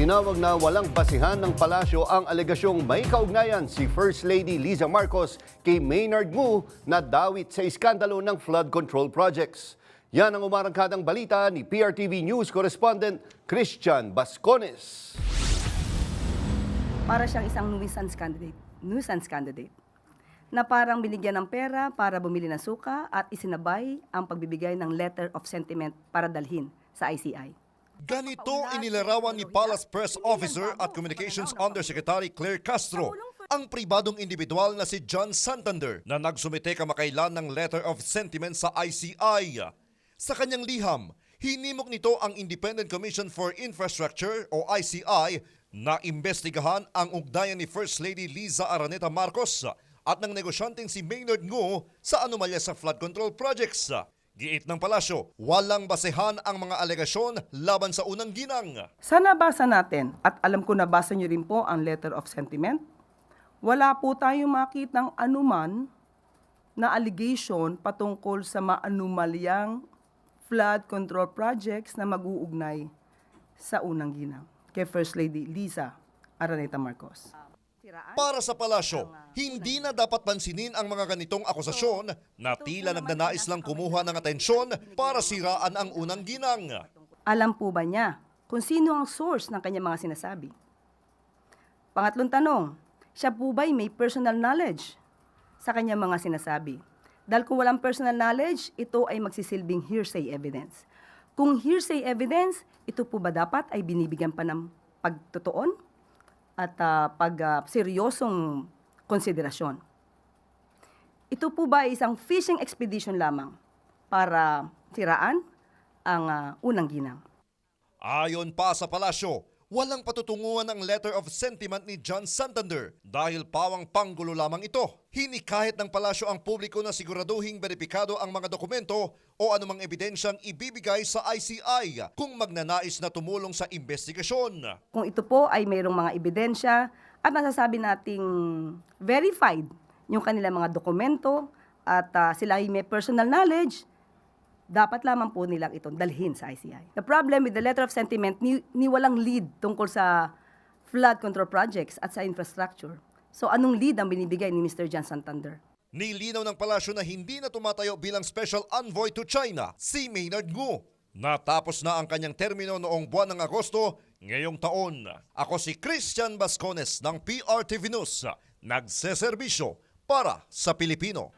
Tinawag na walang basihan ng palasyo ang alegasyong may kaugnayan si First Lady Liza Marcos kay Maynard Ngu na dawit sa iskandalo ng flood control projects. Yan ang umarangkadang balita ni PRTV News correspondent Christian Bascones. para siyang isang nuisance candidate, nuisance candidate na parang binigyan ng pera para bumili ng suka at isinabay ang pagbibigay ng letter of sentiment para dalhin sa ICI. Ganito inilarawan ni Palace Press Officer at Communications Undersecretary Claire Castro ang pribadong individual na si John Santander na nagsumite kamakailan ng letter of sentiment sa ICI. Sa kanyang liham, hinimok nito ang Independent Commission for Infrastructure o ICI na imbestigahan ang ugnayan ni First Lady Liza Araneta Marcos at ng negosyanteng si Maynard Ngu sa anomalya sa flood control projects. Giit ng palasyo, walang basehan ang mga alegasyon laban sa unang ginang. Sa nabasa natin, at alam ko nabasa niyo rin po ang letter of sentiment, wala po tayong makitang anuman na allegation patungkol sa maanumalyang flood control projects na mag-uugnay sa unang ginang kay First Lady Liza Araneta Marcos. Para sa palasyo, hindi na dapat pansinin ang mga ganitong akusasyon na tila nagnanais lang kumuha ng atensyon para siraan ang unang ginang. Alam po ba niya kung sino ang source ng kanyang mga sinasabi? Pangatlong tanong, siya po ba'y may personal knowledge sa kanyang mga sinasabi? Dahil kung walang personal knowledge, ito ay magsisilbing hearsay evidence. Kung hearsay evidence, ito po ba dapat ay binibigyan pa ng pagtutuon at ah, pag ah, konsiderasyon? Ito po ba ay isang fishing expedition lamang para siraan ang ah, unang ginang? Ayon pa sa palasyo, walang patutunguhan ang letter of sentiment ni John Santander dahil pawang panggulo lamang ito. Hinikahit ng palasyo ang publiko na siguraduhing beripikado ang mga dokumento o anumang ebidensyang ibibigay sa ICI kung magnanais na tumulong sa investigasyon. kung ito po ay mayroong mga ebidensya at masasabi nating verified yung kanilang mga dokumento at ah, sila ay may personal knowledge, dapat lamang po nilang itong dalhin sa ICI. The problem with the letter of sentiment, ni, ni walang lead tungkol sa flood control projects at sa infrastructure. So anong lead ang binibigay ni Mr. John Santander? Nilinaw ng palasyo na hindi na tumatayo bilang special envoy to China si Maynard Ngu. Natapos na ang kanyang termino noong buwan ng Agosto ngayong taon. Ako si Christian Bascones ng PRTV News, nagseserbisyo para sa Pilipino.